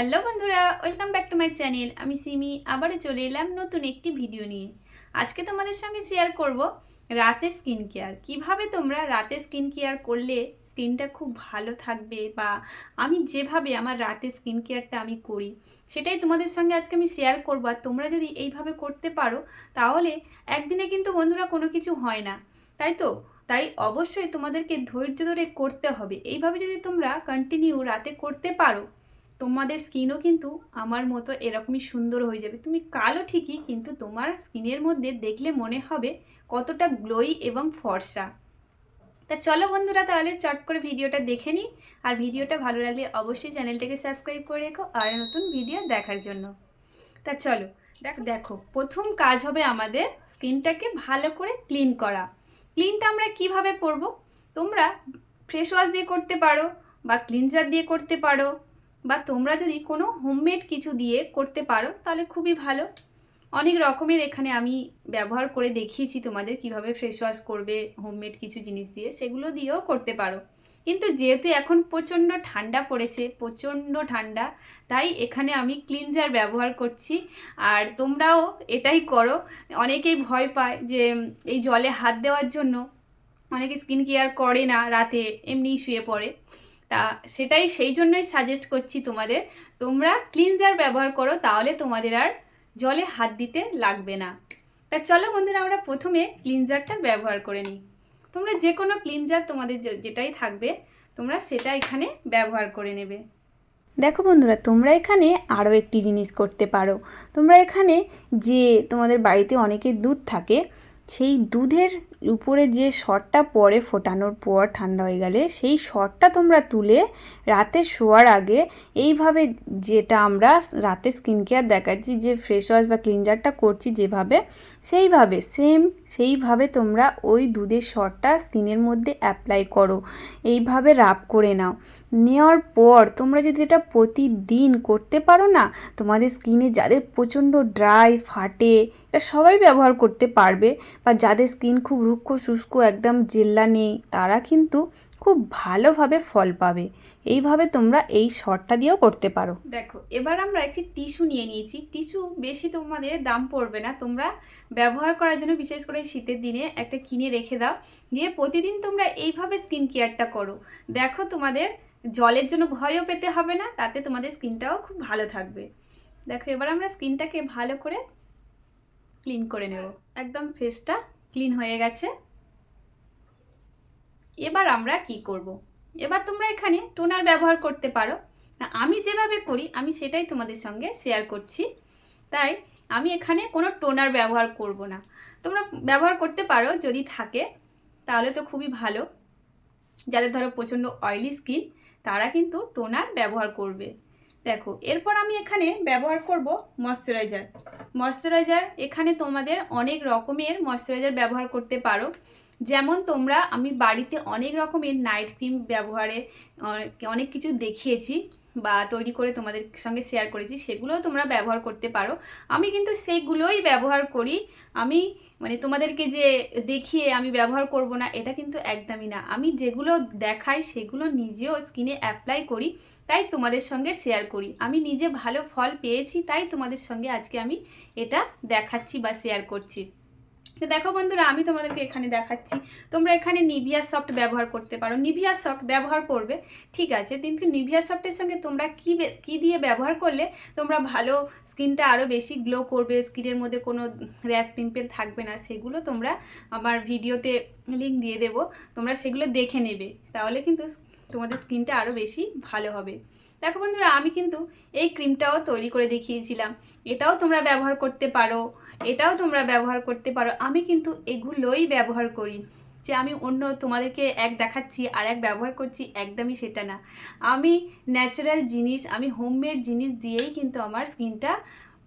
Hello বন্ধুরা, welcome back to my channel. আমি সিমি, আবারও চলে এলাম নতুন একটি ভিডিও নিয়ে। আজকে তোমাদের সঙ্গে শেয়ার করব রাতে স্কিন কেয়ার কীভাবে তোমরা রাতে স্কিন কেয়ার করলে স্কিনটা খুব ভালো থাকবে বা আমি যেভাবে আমার রাতে স্কিন কেয়ারটা আমি করি, সেটাই তোমাদের সঙ্গে আজকে আমি শেয়ার করব। আর তোমরা যদি এইভাবে করতে পারো, তাহলে একদিনে কিন্তু বন্ধুরা কোনো কিছু হয় না। তাই তো? তাই অবশ্যই তোমাদেরকে ধৈর্য ধরে করতে হবে। এইভাবে যদি তোমরা কন্টিনিউ রাতে করতে পারো তোমাদের স্কিনও কিন্তু আমার মতো এরকমই সুন্দর হয়ে যাবে। তুমি কালো ঠিকই, কিন্তু তোমার স্কিনের মধ্যে দেখলে মনে হবে কতটা গ্লোই এবং ফর্সা। তা চলো বন্ধুরা, তাহলে চট করে ভিডিওটা দেখে নিই। আর ভিডিওটা ভালো লাগলে অবশ্যই চ্যানেলটাকে সাবস্ক্রাইব করে রেখো আর নতুন ভিডিও দেখার জন্য। তা চলো, দেখো দেখো, প্রথম কাজ হবে আমাদের স্কিনটাকে ভালো করে ক্লিন করা। ক্লিনটা আমরা কীভাবে করব? তোমরা ফ্রেশ ওয়াশ দিয়ে করতে পারো বা ক্লিনজার দিয়ে করতে পারো। বা তোমরা যদি কোনো হোমমেড কিছু দিয়ে করতে পারো, তাহলে খুবই ভালো। অনেক রকমের এখানে আমি ব্যবহার করে দেখিয়েছি তোমাদের কীভাবে ফ্রেশ ওয়াশ করবে হোমমেড কিছু জিনিস দিয়ে, সেগুলো দিয়েও করতে পারো। কিন্তু যেহেতু এখন প্রচণ্ড ঠান্ডা পড়েছে, প্রচণ্ড ঠান্ডা, তাই এখানে আমি ক্লিনজার ব্যবহার করছি। আর তোমরাও এটাই করো। অনেকেই ভয় পায় যে, এই জলে হাত দেওয়ার জন্য অনেকে স্কিন কেয়ার করে না রাতে, এমনি শুয়ে পড়ে। তা সেটাই সেই জন্যই সাজেস্ট করছি তোমাদের। তোমরা ক্লিনজার ব্যবহার করো, তাহলে তোমাদের আর জলে হাত দিতে লাগবে না। তা চলো বন্ধুরা, আমরা প্রথমে ক্লিনজারটা ব্যবহার করে নিই। তোমরা যে কোনো ক্লিনজার তোমাদের যেটাই থাকবে, তোমরা সেটা এখানে ব্যবহার করে নেবে। দেখো বন্ধুরা, তোমরা এখানে আরও একটি জিনিস করতে পারো। তোমরা এখানে যে তোমাদের বাড়িতে অনেকের দুধ থাকে, সেই দুধের উপরে যে শটটা পরে ফোটানোর পর ঠান্ডা হয়ে গেলে, সেই শটটা তোমরা তুলে রাতে শোয়ার আগে এইভাবে যেটা আমরা রাতে স্কিন কেয়ার দেখাচ্ছি, যে ফ্রেশ ওয়াশ বা ক্লিনজারটা করছি যেভাবে, সেইভাবে সেম সেইভাবে তোমরা ওই দুধের শটটা স্কিনের মধ্যে অ্যাপ্লাই করো। এইভাবে রাব করে নাও। নেওয়ার পর তোমরা যদি এটা প্রতিদিন করতে পারো না, তোমাদের স্কিনে যাদের প্রচণ্ড ড্রাই ফাটে এটা সবাই ব্যবহার করতে পারবে, বা যাদের স্কিন খুব রুক্ষ, শুষ্ক, একদম জেল্লা নেই, তারা কিন্তু খুব ভালোভাবে ফল পাবে। এইভাবে তোমরা এই শর্টটা দিয়েও করতে পারো। দেখো, এবার আমরা একটি টিস্যু নিয়ে নিয়েছি। টিস্যু বেশি তোমাদের দাম পড়বে না। তোমরা ব্যবহার করার জন্য বিশেষ করে শীতের দিনে একটা কিনে রেখে দাও। দিয়ে প্রতিদিন তোমরা এইভাবে স্কিন কেয়ারটা করো। দেখো তোমাদের জলের জন্য ভয়ও পেতে হবে না, তাতে তোমাদের স্কিনটাও খুব ভালো থাকবে। দেখো, এবার আমরা স্কিনটাকে ভালো করে ক্লিন করে নেব। একদম ফেসটা ক্লিন হয়ে গেছে। এবার আমরা কি করব। এবার তোমরা এখানে টোনার ব্যবহার করতে পারো। না, আমি যেভাবে করি আমি সেটাই তোমাদের সঙ্গে শেয়ার করছি। তাই আমি এখানে কোনো টোনার ব্যবহার করব না। তোমরা ব্যবহার করতে পারো যদি থাকে তাহলে তো খুবই ভালো। যাদের ধরো প্রচণ্ড অয়েলি স্কিন তারা কিন্তু টোনার ব্যবহার করবে। দেখো, এরপর আমি এখানে ব্যবহার করব ময়শ্চারাইজার। ময়শ্চারাইজার এখানে তোমাদের অনেক রকমের ময়শ্চারাইজার ব্যবহার করতে পারো। যেমন তোমরা, আমি বাড়িতে অনেক রকমের নাইট ক্রিম ব্যবহারে অনেক কিছু দেখিয়েছি। বা তৈরি করে তোমাদের সঙ্গে শেয়ার করেছি, সেগুলোও তোমরা ব্যবহার করতে পারো। আমি কিন্তু সেইগুলোই ব্যবহার করি। আমি মানে তোমাদেরকে যে দেখিয়ে আমি ব্যবহার করব না, এটা কিন্তু একদমই না। আমি যেগুলো দেখাই, সেগুলো নিজেও স্কিনে অ্যাপ্লাই করি, তাই তোমাদের সঙ্গে শেয়ার করি। আমি নিজে ভালো ফল পেয়েছি, তাই তোমাদের সঙ্গে আজকে আমি এটা দেখাচ্ছি বা শেয়ার করছি। তো দেখো বন্ধুরা, আমি তোমাদেরকে এখানে দেখাচ্ছি। তোমরা এখানে নিভিয়া সফট ব্যবহার করতে পারো। নিভিয়া সফট ব্যবহার করবে, ঠিক আছে? কিন্তু নিভিয়া সফটের সঙ্গে তোমরা কী কী দিয়ে ব্যবহার করলে তোমরা ভালো স্কিনটা আরও বেশি গ্লো করবে, স্কিনের মধ্যে কোনো র্যাশ পিম্পল থাকবে না, সেগুলো তোমরা আমার ভিডিওতে লিঙ্ক দিয়ে দেবো। তোমরা সেগুলো দেখে নেবে, তাহলে কিন্তু তোমাদের স্কিনটা আরও বেশি ভালো হবে। দেখো বন্ধুরা, আমি কিন্তু এই ক্রিমটাও তৈরি করে দেখিয়েছিলাম। এটাও তোমরা ব্যবহার করতে পারো, এটাও তোমরা ব্যবহার করতে পারো। আমি কিন্তু এগুলোই ব্যবহার করি। যে আমি অন্য তোমাদেরকে এক দেখাচ্ছি আর এক ব্যবহার করছি, একদমই সেটা না। আমি ন্যাচারাল জিনিস, আমি হোমমেড জিনিস দিয়েই কিন্তু আমার স্কিনটা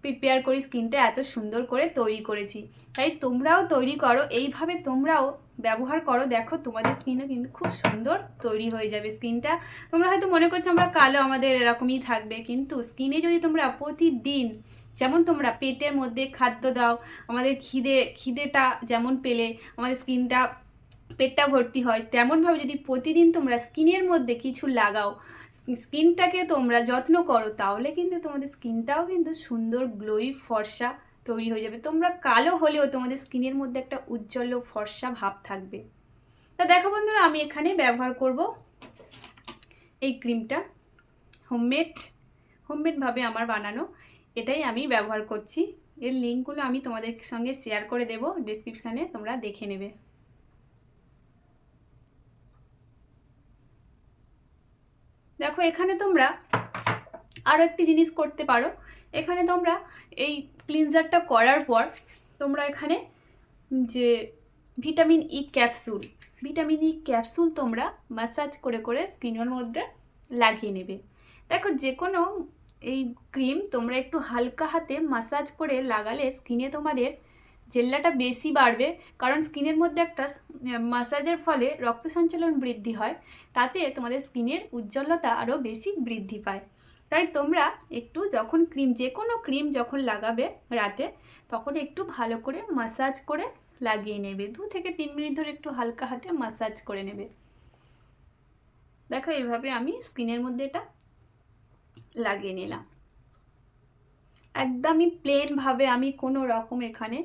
প্রিপেয়ার করি, স্কিনটা এত সুন্দর করে তৈরি করেছি। তাই তোমরাও তৈরি করো, এইভাবে তোমরাও ব্যবহার করো, দেখো তোমাদের স্কিনও কিন্তু খুব সুন্দর তৈরি হয়ে যাবে স্কিনটা। তোমরা হয়তো মনে করছ আমরা কালো, আমাদের এরকমই থাকবে, কিন্তু স্কিনে যদি তোমরা প্রতিদিন যেমন তোমরা পেটের মধ্যে খাদ্য দাও, আমাদের খিদে, খিদেটা যেমন পেলে, আমাদের স্কিনটা, পেটটা ভর্তি হয়, তেমনভাবে যদি প্রতিদিন তোমরা স্কিনের মধ্যে কিছু লাগাও, স্কিনটাকে তোমরা যত্ন করো, তাহলে কিন্তু তোমাদের স্কিনটাও কিন্তু সুন্দর গ্লোই ফর্সা তৈরি হয়ে যাবে। তোমরা কালো হলেও তোমাদের স্কিনের মধ্যে একটা উজ্জ্বল ফর্সা ভাব থাকবে। তা দেখো বন্ধুরা, আমি এখানে ব্যবহার করব এই ক্রিমটা হোমমেড হোমমেডভাবে আমার বানানো। এটাই আমি ব্যবহার করছি। এর লিঙ্কগুলো আমি তোমাদের সঙ্গে শেয়ার করে দেব। ডিসক্রিপশানে তোমরা দেখে নেবে। দেখো, এখানে তোমরা আরও একটি জিনিস করতে পারো। এখানে তোমরা এই ক্লিনজারটা করার পর তোমরা এখানে যে vitamin E capsule vitamin E capsule তোমরা ম্যাসাজ করে করে স্কিনের মধ্যে লাগিয়ে নেবে। দেখো যে কোনো এই ক্রিম তোমরা একটু হালকা হাতে মাসাজ করে লাগালে স্কিনে তোমাদের জেল্লাটা বেশি বাড়বে, কারণ স্কিনের মধ্যে একটা মাসাজের ফলে রক্ত সঞ্চালন বৃদ্ধি হয়, তাতে তোমাদের স্কিনের উজ্জ্বলতা আরও বেশি বৃদ্ধি পায়। তাই তোমরা একটু যখন ক্রিম যে কোনো ক্রিম যখন লাগাবে রাতে, তখন একটু ভালো করে মাসাজ করে লাগিয়ে নেবে। দু থেকে তিন মিনিট ধরে একটু হালকা হাতে মাসাজ করে নেবে। দেখো এইভাবে আমি স্কিনের মধ্যে এটা লাগিয়ে নিলাম। একদমই প্লেনভাবে আমি কোনো রকম এখানে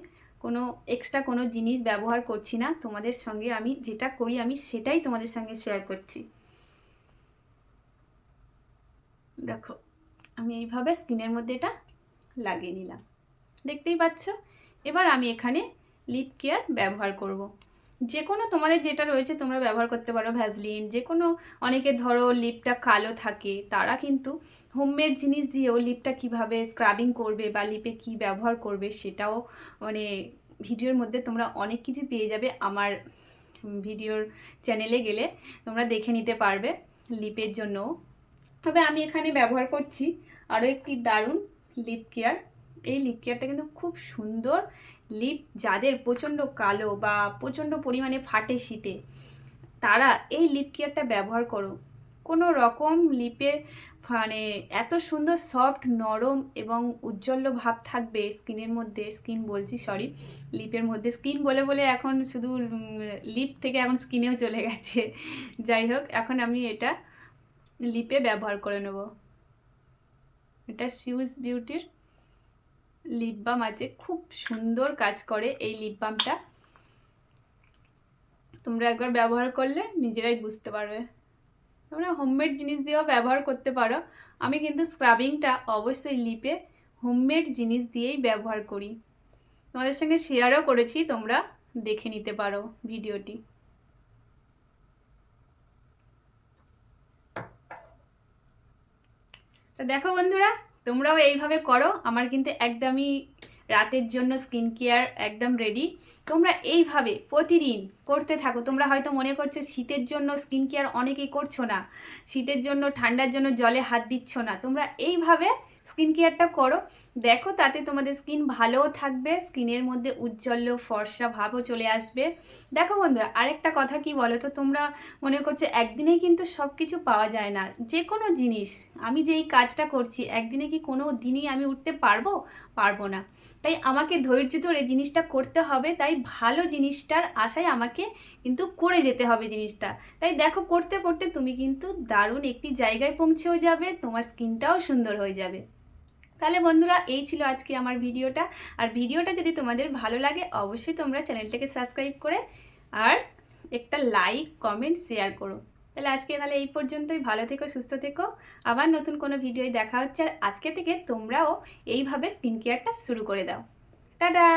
কোনো এক্সট্রা কোনো জিনিস ব্যবহার করছি না। তোমাদের সঙ্গে আমি যেটা করি, আমি সেটাই তোমাদের সঙ্গে শেয়ার করছি। দেখো, আমি এইভাবে স্কিনের মধ্যে এটা লাগিয়ে নিলাম। দেখতেই পাচ্ছ? এবার আমি এখানে লিপ কেয়ার ব্যবহার করব। যে কোনো তোমাদের যেটা রয়েছে তোমরা ব্যবহার করতে পারো ভ্যাসলিন যে কোনো অনেকে ধরো লিপটা কালো থাকে, তারা কিন্তু হোমমেড জিনিস দিয়েও লিপটা কীভাবে স্ক্রাবিং করবে বা লিপে কি ব্যবহার করবে সেটাও মানে ভিডিওর মধ্যে তোমরা অনেক কিছু পেয়ে যাবে। আমার ভিডিওর চ্যানেলে গেলে তোমরা দেখে নিতে পারবে লিপের জন্য তবে আমি এখানে ব্যবহার করছি আরও একটি দারুণ লিপ কেয়ার এই লিপ কেয়ারটা কিন্তু খুব সুন্দর লিপ যাদের প্রচণ্ড কালো বা প্রচণ্ড পরিমাণে ফাটে শীতে, তারা এই লিপ কেয়ারটা ব্যবহার করো। কোনো রকম লিপে মানে এত সুন্দর সফট নরম এবং উজ্জ্বল ভাব থাকবে স্কিনের মধ্যে স্কিন বলছি সরি লিপের মধ্যে। স্কিন বলে বলে এখন শুধু লিপ থেকে এখন স্কিনেও চলে গেছে। যাই হোক, এখন আমি এটা লিপে ব্যবহার করে নেব। এটা সিউজ বিউটির লিপ বাম আছে। খুব সুন্দর কাজ করে এই লিপ বামটা তোমরা একবার ব্যবহার করলে নিজেরাই বুঝতে পারবে। তোমরা হোমমেড জিনিস দিয়েও ব্যবহার করতে পারো। আমি কিন্তু স্ক্রাবিংটা অবশ্যই লিপে হোমমেড জিনিস দিয়েই ব্যবহার করি। তোমাদের সঙ্গে শেয়ারও করেছি, তোমরা দেখে নিতে পারো ভিডিওটি। তো দেখো বন্ধুরা, তোমরাও এইভাবে করো। আমার কিন্তু একদমই রাতের জন্য স্কিন কেয়ার একদম রেডি তোমরা এইভাবে প্রতিদিন করতে থাকো। তোমরা হয়তো মনে করছ শীতের জন্য স্কিন কেয়ার অনেকেই করছ না। শীতের জন্য, ঠান্ডার জন্য জলে হাত দিচ্ছ না। তোমরা এইভাবে স্কিন কেয়ারটা করো। দেখো তাতে তোমাদের স্কিন ভালোও থাকবে স্কিনের মধ্যে উজ্জ্বল ফর্সা ভাবও চলে আসবে। দেখো বন্ধুরা, আরেকটা কথা কি বলো তো তোমরা মনে করছ একদিনেই কিন্তু সব কিছু পাওয়া যায় না। যে কোনো জিনিস, আমি যে এই কাজটা করছি, একদিনে কি কোনো দিনই আমি উঠতে পারব? পারব না। তাই আমাকে ধৈর্য ধরে জিনিসটা করতে হবে, তাই ভালো জিনিসটার আশায় আমাকে কিন্তু করে যেতে হবে জিনিসটা। তাই দেখো করতে করতে তুমি কিন্তু দারুণ একটি জায়গায় পৌঁছেও যাবে, তোমার স্কিনটাও সুন্দর হয়ে যাবে। তাহলে বন্ধুরা, এই ছিল আজকে আমার ভিডিওটা। আর ভিডিওটা যদি তোমাদের ভালো লাগে, অবশ্যই তোমরা চ্যানেলটাকে সাবস্ক্রাইব করে আর একটা লাইক, কমেন্ট, শেয়ার করো। তাহলে আজকে তাহলে এই পর্যন্তই। ভালো থেকো, সুস্থ থেকো। আবার নতুন কোনো ভিডিওই দেখা হচ্ছে। আর আজকে থেকে তোমরাও এইভাবে স্কিন কেয়ারটা শুরু করে দাও। টাটা!